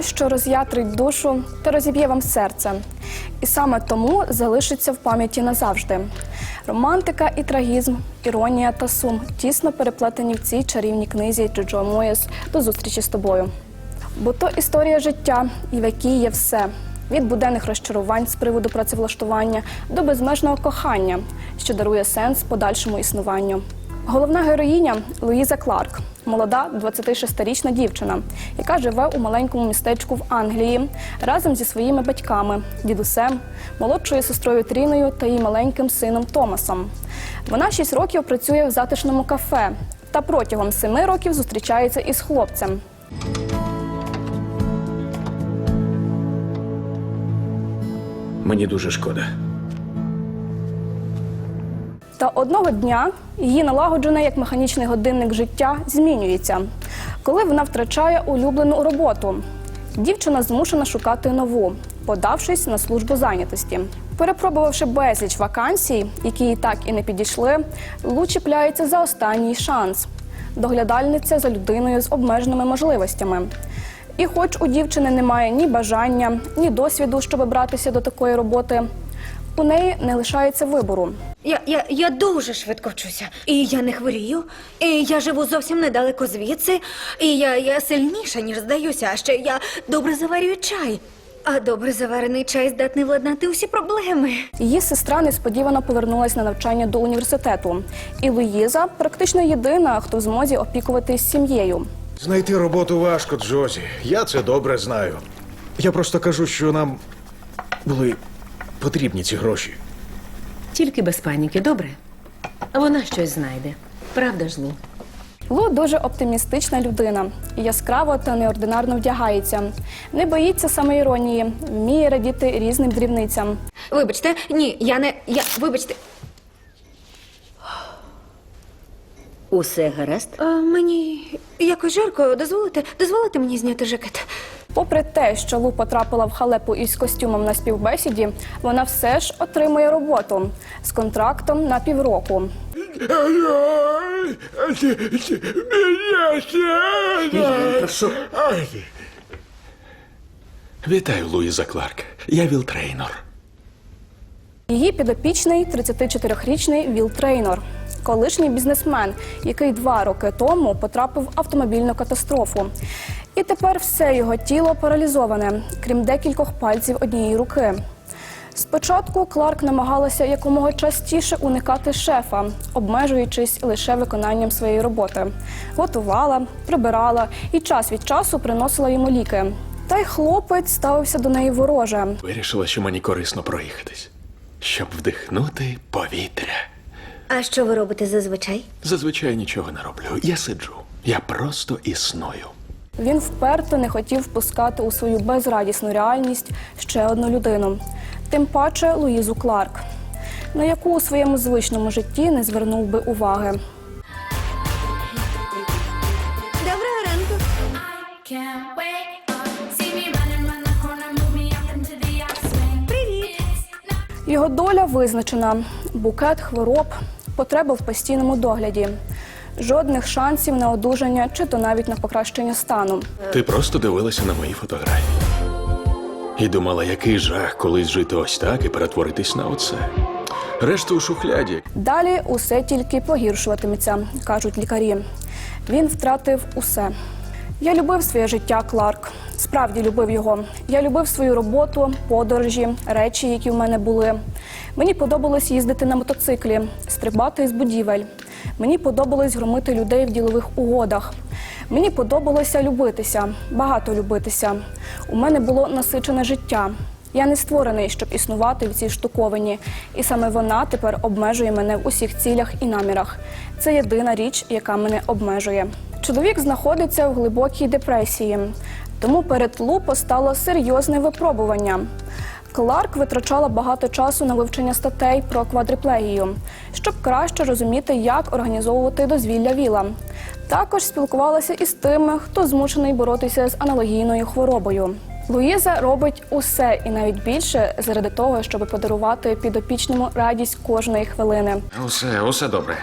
Що роз'ятрить душу та розіб'є вам серце. І саме тому залишиться в пам'яті назавжди. Романтика і трагізм, іронія та сум тісно переплетені в цій чарівній книзі Джоджо Моєс до зустрічі з тобою. Бо то історія життя, і в якій є все. Від буденних розчарувань з приводу працевлаштування до безмежного кохання, що дарує сенс подальшому існуванню. Головна героїня Луїза Кларк, молода 26-річна дівчина, яка живе у маленькому містечку в Англії разом зі своїми батьками, дідусем, молодшою сестрою Тріною та її маленьким сином Томасом. Вона 6 років працює в затишному кафе та протягом 7 років зустрічається із хлопцем. Мені дуже шкода. Та одного дня її налагоджене як механічний годинник життя змінюється, коли вона втрачає улюблену роботу. Дівчина змушена шукати нову, подавшись на службу зайнятості. Перепробувавши безліч вакансій, які їй так і не підійшли, Лу чіпляється за останній шанс доглядальниця за людиною з обмеженими можливостями. І хоч у дівчини немає ні бажання, ні досвіду, щоб братися до такої роботи, у неї не лишається вибору. Я, я, я дуже швидко вчуся. І я не хворію. І я живу зовсім недалеко звідси. І я, я сильніша, ніж здаюся. А ще я добре заварюю чай. А добре заварений чай здатний владнати усі проблеми. Її сестра несподівано повернулася на навчання до університету, і Луїза практично єдина, хто в змозі опікуватись сім'єю. Знайти роботу важко, Джозі. Я це добре знаю. Я просто кажу, що нам були потрібні ці гроші. Тільки без паніки, добре? Вона щось знайде. Правда ж, Лу? Лу дуже оптимістична людина, яскраво та неординарно вдягається, не боїться самоіронії, вміє радіти різним дрібницям. Вибачте, ні, я не. Я. Вибачте. Усе гаразд? А, мені якось жарко. Дозволите? Дозволите мені зняти жакет? Попри те, що Лу потрапила в халепу із костюмом на співбесіді, вона все ж отримує роботу з контрактом на півроку. Прошу. Вітаю, Луїза Кларк. Я Віл Трейнор. Її підопічний 34-річний Віл Трейнор, колишній бізнесмен, який два роки тому потрапив в автомобільну катастрофу. І тепер все його тіло паралізоване, крім декількох пальців однієї руки. Спочатку Кларк намагалася якомога частіше уникати шефа, обмежуючись лише виконанням своєї роботи. Готувала, прибирала і час від часу приносила йому ліки. Та й хлопець ставився до неї вороже. Вирішила, що мені корисно проїхатись, щоб вдихнути повітря. А що ви робите зазвичай? Зазвичай нічого не роблю. Я сиджу. Я просто існую. Він вперто не хотів впускати у свою безрадісну реальність ще одну людину, тим паче Луїзу Кларк, на яку у своєму звичному житті не звернув би уваги. Доброго ранку. Привіт. Його доля визначена: букет хвороб, потреба в постійному догляді, жодних шансів на одужання чи то навіть на покращення стану. Ти просто дивилася на мої фотографії. І думала, який жах колись жити ось так і перетворитись на оце. Решту у шухляді. Далі усе тільки погіршуватиметься, кажуть лікарі. Він втратив усе. Я любив своє життя, Кларк. Справді любив його. Я любив свою роботу, подорожі, речі, які в мене були. Мені подобалось їздити на мотоциклі, стрибати з будівель. Мені подобалось громити людей в ділових угодах. Мені подобалося любитися, багато любитися. У мене було насичене життя. Я не створений, щоб існувати в цій штуковині, і саме вона тепер обмежує мене в усіх цілях і намірах. Це єдина річ, яка мене обмежує. Чоловік знаходиться в глибокій депресії, тому перед Лу постало серйозне випробування. Кларк витрачала багато часу на вивчення статей про квадриплегію, щоб краще розуміти, як організовувати дозвілля віла. Також спілкувалася із тими, хто змушений боротися з аналогійною хворобою. Луїза робить усе і навіть більше заради того, щоб подарувати підопічному радість кожної хвилини. Усе, усе добре.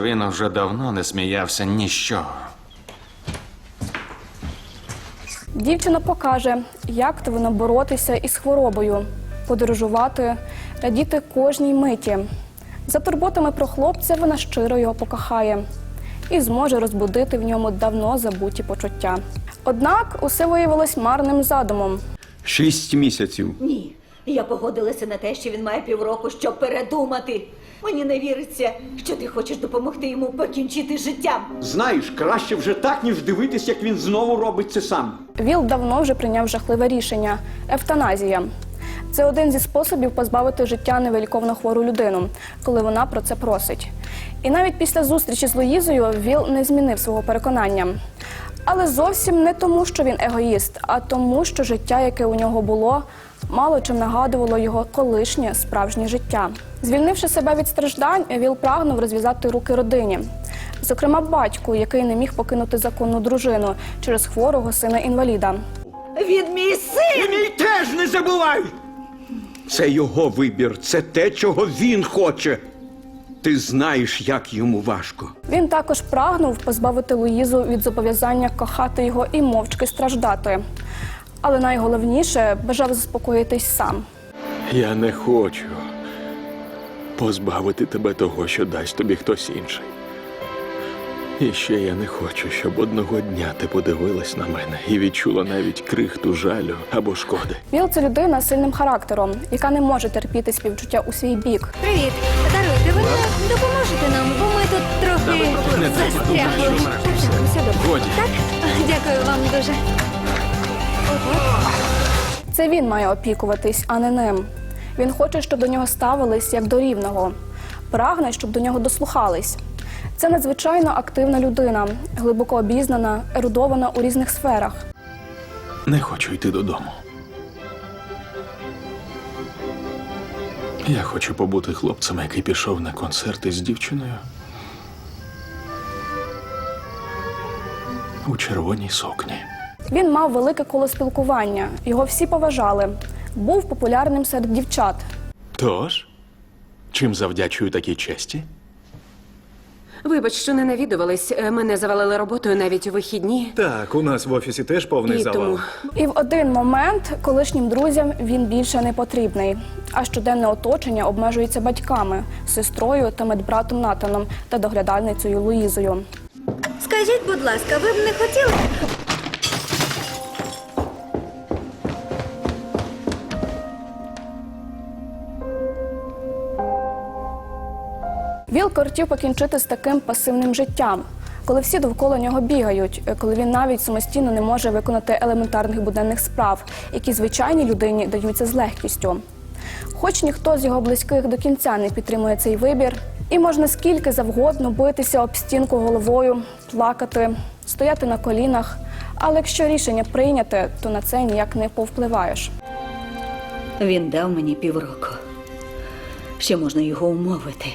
Він уже давно не сміявся ніщо. Дівчина покаже, як повинно боротися із хворобою, подорожувати, радіти кожній миті. За турботами про хлопця вона щиро його покохає і зможе розбудити в ньому давно забуті почуття. Однак усе виявилось марним задумом. Шість місяців. Ні. Я погодилася на те, що він має півроку, щоб передумати. Мені не віриться, що ти хочеш допомогти йому покінчити життям. Знаєш, краще вже так, ніж дивитись, як він знову робить це сам. Віл давно вже прийняв жахливе рішення евтаназія. Це один зі способів позбавити життя невиліковно хвору людину, коли вона про це просить. І навіть після зустрічі з Луїзою Віл не змінив свого переконання. Але зовсім не тому, що він егоїст, а тому, що життя, яке у нього було, мало чим нагадувало його колишнє справжнє життя. Звільнивши себе від страждань, Віл прагнув розв'язати руки родині. Зокрема, батьку, який не міг покинути законну дружину через хворого сина інваліда. Він мій син! І мій теж не забувай! Це його вибір, це те, чого він хоче. Ти знаєш, як йому важко. Він також прагнув позбавити Луїзу від зобов'язання кохати його і мовчки страждати. Але найголовніше бажав заспокоїтись сам. Я не хочу позбавити тебе того, що дасть тобі хтось інший. І ще я не хочу, щоб одного дня ти подивилась на мене і відчула навіть крихту жалю або шкоди. Віл це людина з сильним характером, яка не може терпіти співчуття у свій бік. Привіт. Даруйте, ви не допоможете нам, бо ми тут трохи застрягли. Годі. Так? Дякую вам дуже. Це він має опікуватись, а не ним. Він хоче, щоб до нього ставились як до рівного, прагне, щоб до нього дослухались. Це надзвичайно активна людина, глибоко обізнана, ерудована у різних сферах. Не хочу йти додому. Я хочу побути хлопцем, який пішов на концерти з дівчиною. У червоній сукні. Він мав велике коло спілкування, його всі поважали. Був популярним серед дівчат. Тож, чим завдячую такій честі? Вибач, що не навідувались. Е, Мене завалили роботою навіть у вихідні. Так, у нас в офісі теж повний І завал. тому І в один момент колишнім друзям він більше не потрібний. А щоденне оточення обмежується батьками, сестрою та медбратом Натаном та доглядальницею Луїзою. Скажіть, будь ласка, ви б не хотіли? Віл хотів покінчити з таким пасивним життям, коли всі довкола нього бігають, е, коли він навіть самостійно не може виконати елементарних буденних справ, які звичайній людині даються з легкістю. Хоч ніхто з його близьких до кінця не підтримує цей вибір, і можна скільки завгодно битися об стінку головою, плакати, стояти на колінах. Але якщо рішення прийняте, то на це ніяк не повпливаєш. Він дав мені півроку. Ще можна його умовити.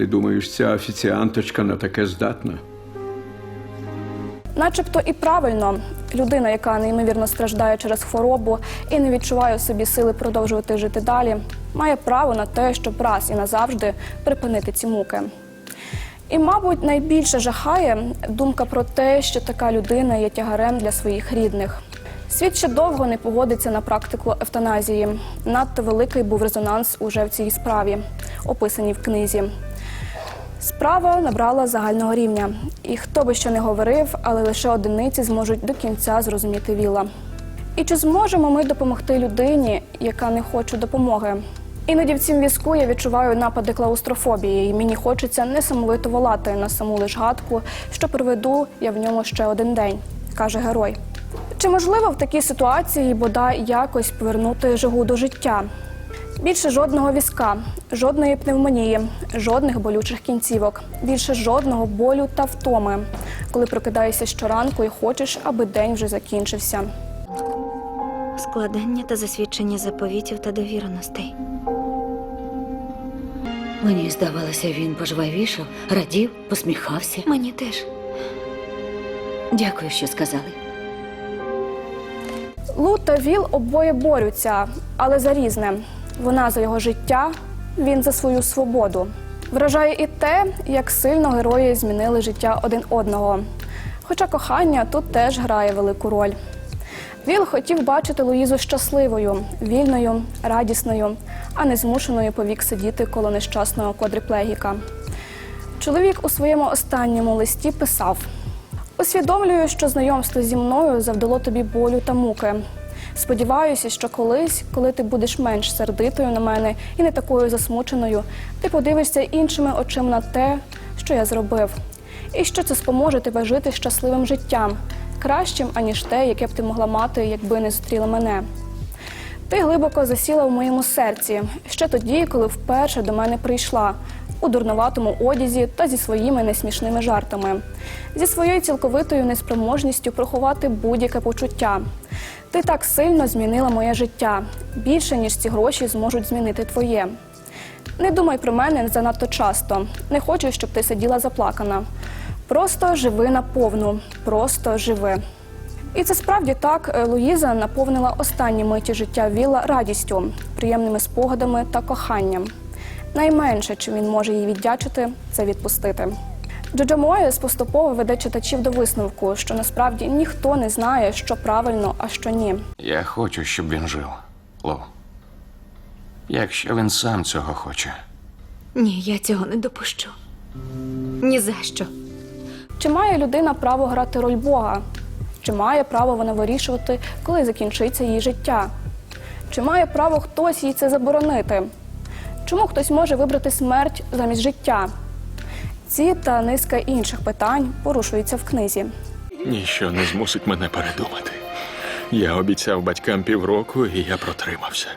Ти думаєш, ця офіціанточка на таке здатна? Начебто і правильно, людина, яка неймовірно страждає через хворобу і не відчуває в собі сили продовжувати жити далі, має право на те, щоб раз і назавжди припинити ці муки. І, мабуть, найбільше жахає думка про те, що така людина є тягарем для своїх рідних. Світ ще довго не погодиться на практику евтаназії. Надто великий був резонанс уже в цій справі, описаній в книзі. Справа набрала загального рівня, і хто би що не говорив, але лише одиниці зможуть до кінця зрозуміти віла. І чи зможемо ми допомогти людині, яка не хоче допомоги? Іноді в цім візку я відчуваю напади клаустрофобії, і мені хочеться несамовито волати на саму лиш гадку, що проведу я в ньому ще один день, каже герой. Чи можливо в такій ситуації бодай якось повернути жигу до життя? Більше жодного візка, жодної пневмонії, жодних болючих кінцівок, більше жодного болю та втоми, коли прокидаєшся щоранку і хочеш, аби день вже закінчився. Складання та засвідчення заповітів та довіреностей. Мені здавалося, він пожвавішав, радів, посміхався. Мені теж. Дякую, що сказали. Лу та Віл обоє борються, але за різне. Вона за його життя, він за свою свободу. Вражає і те, як сильно герої змінили життя один одного. Хоча кохання тут теж грає велику роль. Віл хотів бачити Луїзу щасливою, вільною, радісною, а не змушеною повік сидіти коло нещасного квадриплегіка. Чоловік у своєму останньому листі писав: усвідомлюю, що знайомство зі мною завдало тобі болю та муки. Сподіваюся, що колись, коли ти будеш менш сердитою на мене і не такою засмученою, ти подивишся іншими очима на те, що я зробив, і що це споможе тебе жити щасливим життям, кращим, аніж те, яке б ти могла мати, якби не зустріла мене. Ти глибоко засіла в моєму серці ще тоді, коли вперше до мене прийшла у дурнуватому одязі та зі своїми несмішними жартами, зі своєю цілковитою неспроможністю приховати будь-яке почуття. Ти так сильно змінила моє життя більше, ніж ці гроші зможуть змінити твоє. Не думай про мене занадто часто. Не хочу, щоб ти сиділа заплакана. Просто живи наповну, просто живи. І це справді так. Е, Луїза наповнила останні миті життя Віла радістю, приємними спогадами та коханням. Найменше, чим він може їй віддячити, це відпустити. Джоджо Моєс поступово веде читачів до висновку, що насправді ніхто не знає, що правильно, а що ні. Я хочу, щоб він жив. Ло. Якщо він сам цього хоче. Ні, я цього не допущу. Ні за що. Чи має людина право грати роль Бога? Чи має право вона вирішувати, коли закінчиться її життя? Чи має право хтось їй це заборонити? Чому хтось може вибрати смерть замість життя? Ці та низка інших питань порушуються в книзі. Ніщо не змусить мене передумати. Я обіцяв батькам півроку, і я протримався.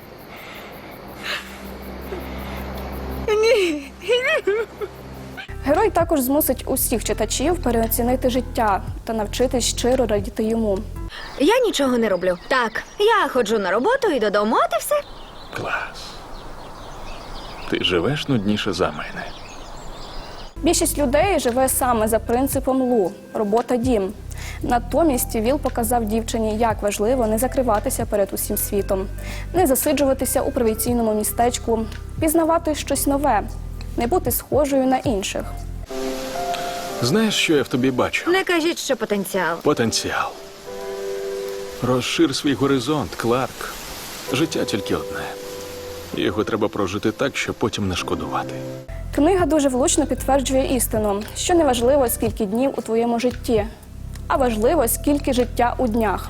Герой також змусить усіх читачів переоцінити життя та навчитись щиро радіти йому. Я нічого не роблю. Так, я ходжу на роботу і додому, от і все. Клас. Ти живеш нудніше за мене. Більшість людей живе саме за принципом Лу робота дім. Натомість Віл показав дівчині, як важливо не закриватися перед усім світом, не засиджуватися у провінційному містечку, пізнавати щось нове, не бути схожою на інших. Знаєш, що я в тобі бачу? Не кажіть, що потенціал. Потенціал. Розшир свій горизонт, Кларк. Життя тільки одне. Його треба прожити так, щоб потім не шкодувати. Книга дуже влучно підтверджує істину, що не важливо, скільки днів у твоєму житті, а важливо, скільки життя у днях.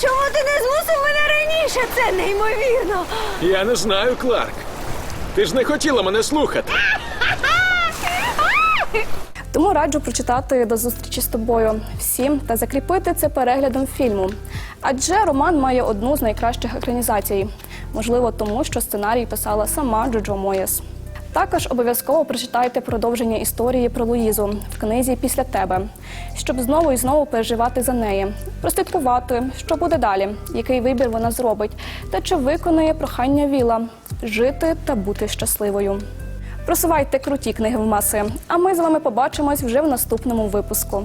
Чому ти не змусив мене раніше? Це неймовірно. Я не знаю, Кларк. Ти ж не хотіла мене слухати. Тому раджу прочитати до зустрічі з тобою всім та закріпити це переглядом фільму. Адже роман має одну з найкращих екранізацій, можливо, тому що сценарій писала сама Джоджо Моєс. Також обов'язково прочитайте продовження історії про Луїзу в книзі після тебе, щоб знову і знову переживати за неї, прослідкувати, що буде далі, який вибір вона зробить, та чи виконує прохання Віла жити та бути щасливою. Просувайте круті книги в маси. А ми з вами побачимось вже в наступному випуску.